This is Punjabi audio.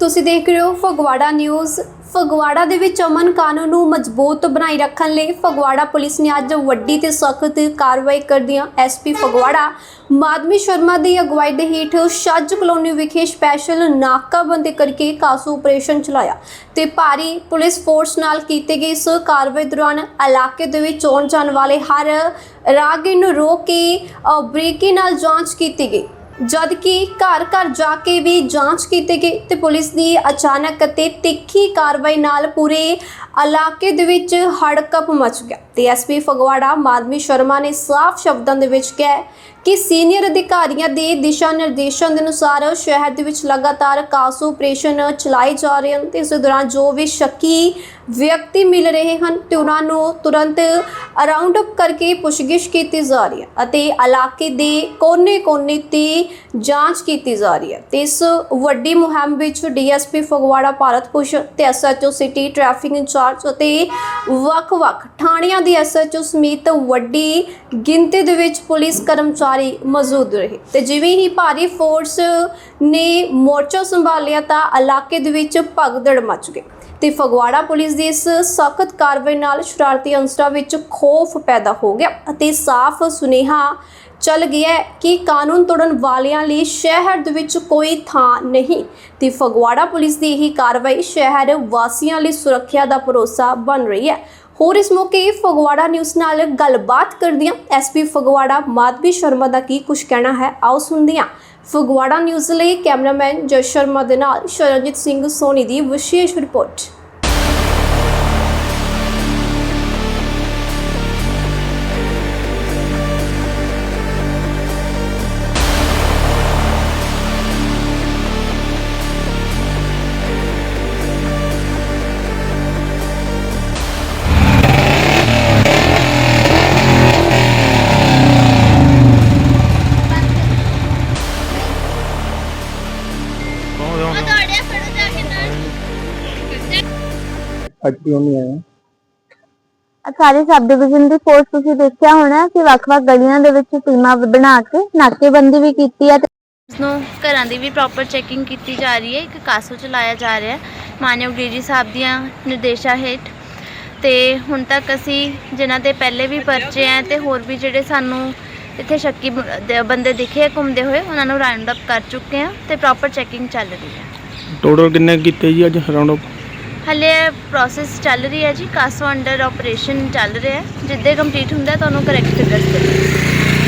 ਤੁਸੀਂ ਦੇਖ ਰਹੇ ਹੋ ਫਗਵਾੜਾ ਨਿਊਜ਼। ਫਗਵਾੜਾ ਦੇ ਵਿੱਚ ਅਮਨ ਕਾਨੂੰਨ ਨੂੰ ਮਜ਼ਬੂਤ ਬਣਾਈ ਰੱਖਣ ਲਈ ਫਗਵਾੜਾ ਪੁਲਿਸ ਨੇ ਅੱਜ ਵੱਡੀ ਤੇ ਸਖਤ ਕਾਰਵਾਈ ਕਰਦਿਆਂ ਐਸਪੀ ਫਗਵਾੜਾ ਮਾਦਮੀ ਸ਼ਰਮਾ ਦੀ ਅਗਵਾਈ ਦੇ ਹੇਠ ਛੱਜ ਕਲੋਨੀ ਵਿਖੇ ਸਪੈਸ਼ਲ ਨਾਕਾਬੰਦੀ ਕਰਕੇ ਕਾਸੂ ਆਪਰੇਸ਼ਨ ਚਲਾਇਆ ਤੇ ਭਾਰੀ ਪੁਲਿਸ ਫੋਰਸ ਨਾਲ ਕੀਤੇ ਗਏ ਇਸ ਕਾਰਵਾਈ ਦੌਰਾਨ ਇਲਾਕੇ ਦੇ ਵਿੱਚ ਆਉਣ ਜਾਣ ਵਾਲੇ ਹਰ ਰਾਹਗੀਰ ਨੂੰ ਰੋਕ ਕੇ ਅ, ਨਾਲ ਜਾਂਚ ਕੀਤੀ ਗਈ। ਜਦ ਕਿ ਘਰ ਘਰ ਜਾ ਕੇ ਵੀ ਜਾਂਚ ਕੀਤੀ ਗਈ ਤੇ ਪੁਲਿਸ ਦੀ ਅਚਾਨਕ ਅਤੇ ਤਿੱਖੀ ਕਾਰਵਾਈ ਨਾਲ ਪੂਰੇ ਇਲਾਕੇ ਦੇ ਵਿੱਚ ਹੜਕੰਪ ਮਚ ਗਿਆ। ਤੇ ਐਸਪੀ ਫਗਵਾੜਾ ਮਾਦਮੀ ਸ਼ਰਮਾ ਨੇ ਸਾਫ਼ ਸ਼ਬਦਾਂ ਦੇ ਵਿੱਚ ਕਿਹਾ ਕਿ ਸੀਨੀਅਰ ਅਧਿਕਾਰੀਆਂ ਦੇ ਦਿਸ਼ਾ ਨਿਰਦੇਸ਼ਾਂ ਦੇ ਅਨੁਸਾਰ ਸ਼ਹਿਰ ਦੇ ਵਿੱਚ ਲਗਾਤਾਰ ਕਾਸੂ ਆਪਰੇਸ਼ਨ ਚਲਾਏ ਜਾ ਰਹੇ ਹਨ ਤੇ ਇਸ ਦੌਰਾਨ ਜੋ ਵੀ ਸ਼ੱਕੀ ਵਿਅਕਤੀ ਮਿਲ ਰਹੇ ਹਨ ਤੇ ਉਹਨਾਂ ਨੂੰ ਤੁਰੰਤ ਅਰਾਊਂਡ ਅਪ ਕਰਕੇ ਪੁੱਛਗਿੱਛ ਕੀਤੀ ਜਾ ਰਹੀ ਹੈ ਅਤੇ ਇਲਾਕੇ ਦੇ ਕੋਨੇ-ਕੋਨੇ ਤੇ ਜਾਂਚ ਕੀਤੀ ਜਾ ਰਹੀ ਹੈ ਤੇ ਇਸ ਵੱਡੀ ਮੁਹਿੰਮ ਵਿੱਚ ਡੀਐਸਪੀ ਫਗਵਾੜਾ, ਭਾਰਤ ਭੂਸ਼ਣ ਤੇ ਐਸਐਚਓ ਸਿਟੀ ਟ੍ਰੈਫਿਕ ਇੰਚਾਰਜ ਅਤੇ ਵੱਖ-ਵੱਖ ਥਾਣਿਆਂ ਦੀ ਐਸਐਚਓ ਸਮੇਤ ਵੱਡੀ ਗਿਣਤੀ ਦੇ ਵਿੱਚ ਪੁਲਿਸ ਕਰਮਚਾਰੀ ਮੌਜੂਦ ਰਹੇ। ਤੇ ਜਿਵੇਂ ਹੀ ਭਾਰੀ ਫੋਰਸ ਨੇ ਮੋਰਚਾ ਸੰਭਾਲਿਆ ਤਾਂ ਇਲਾਕੇ ਦੇ ਵਿੱਚ ਭਗਦੜ ਮਚ ਗਈ ਤੇ ਫਗਵਾੜਾ ਪੁਲਿਸ ਦੀ ਇਸ ਸਖਤ ਕਾਰਵਾਈ ਨਾਲ ਸ਼ਰਾਰਤੀ ਅੰਸਰਾਂ ਵਿੱਚ ਖੋਫ ਪੈਦਾ ਹੋ ਗਿਆ ਅਤੇ ਸਾਫ਼ ਸੁਨੇਹਾ ਚੱਲ ਗਿਆ ਕਿ ਕਾਨੂੰਨ ਤੋੜਨ ਵਾਲਿਆਂ ਲਈ ਸ਼ਹਿਰ ਦੇ ਵਿੱਚ ਕੋਈ ਥਾਂ ਨਹੀਂ ਤੇ ਫਗਵਾੜਾ ਪੁਲਿਸ ਦੀ ਇਹ ਕਾਰਵਾਈ ਸ਼ਹਿਰ ਵਾਸੀਆਂ ਲਈ ਸੁਰੱਖਿਆ ਦਾ ਭਰੋਸਾ ਬਣ ਰਹੀ ਹੈ। ਹੋਰ ਇਸ ਮੌਕੇ ਫਗਵਾੜਾ ਨਿਊਜ਼ ਨਾਲ ਗੱਲਬਾਤ ਕਰਦਿਆਂ ਐਸਪੀ ਫਗਵਾੜਾ ਮਾਧਵੀ ਸ਼ਰਮਾ ਦਾ ਕੀ ਕੁਝ ਕਹਿਣਾ ਹੈ, ਆਓ ਸੁਣਦੇ ਹਾਂ ਫਗਵਾੜਾ ਨਿਊਜ਼ ਲਈ ਕੈਮਰਾਮੈਨ ਜਸ ਸ਼ਰਮਾ ਦੇ ਨਾਲ ਸ਼ਰਨਜੀਤ ਸਿੰਘ ਸੋਨੀ ਦੀ ਵਿਸ਼ੇਸ਼ ਰਿਪੋਰਟ। ਅੱਜ ਕਿਉਂ ਨਹੀਂ ਆਇਆ। ਸਾਰੇ ਸਬ ਡਿਵੀਜ਼ਨ ਦੀ ਫੋਰਸ ਤੁਸੀਂ ਦੇਖਿਆ ਹੋਣਾ ਕਿ ਵੱਖ-ਵੱਖ ਗਲੀਆਂ ਦੇ ਵਿੱਚ ਟੀਮਾਂ ਬਣਾ ਕੇ ਨਾਕੇਬੰਦੀ ਵੀ ਕੀਤੀ ਹੈ ਤੇ ਉਸ ਨੂੰ ਘਰਾਂ ਦੀ ਵੀ ਪ੍ਰੋਪਰ ਚੈਕਿੰਗ ਕੀਤੀ ਜਾ ਰਹੀ ਹੈ ਇੱਕ ਕਾਸੋ ਚਲਾਇਆ ਜਾ ਰਿਹਾ ਹੈ ਮਾਨਯੋਗ ਡੀਜੀ ਸਾਹਿਬ ਦੀਆਂ ਨਿਰਦੇਸ਼ਾਂ ਹੇਠ। ਤੇ ਹੁਣ ਤੱਕ ਅਸੀਂ ਜਿਨ੍ਹਾਂ ਦੇ ਪਹਿਲੇ ਵੀ ਪਰਚੇ ਆ ਤੇ ਹੋਰ ਵੀ ਜਿਹੜੇ ਸਾਨੂੰ ਇੱਥੇ ਸ਼ੱਕੀ ਬ- ਬੰਦੇ ਦਿਖੇ ਘੁੰਮਦੇ ਹੋਏ ਉਹਨਾਂ ਨੂੰ ਰਾਉਂਡ ਅਪ ਕਰ ਚੁੱਕੇ ਆ ਤੇ ਪ੍ਰੋਪਰ ਚੈਕਿੰਗ ਚੱਲ ਰਹੀ ਹੈ। ਟੋਟਲ ਕਿੰਨੇ ਕੀਤੇ ਜੀ ਅੱਜ ਰਾਉਂਡ ਅਪ ਹਲੇ ਪ੍ਰੋਸੈਸ ਚੱਲ ਰਹੀ ਹੈ ਜੀ ਕਾਸੋ ਅੰਡਰ ਆਪਰੇਸ਼ਨ ਚੱਲ ਰਿਹਾ ਹੈ। ਜਿੱਦੇ ਕੰਪਲੀਟ ਹੁੰਦਾ ਤੁਹਾਨੂੰ ਕਰੈਕਟ ਦੱਸ ਦੇ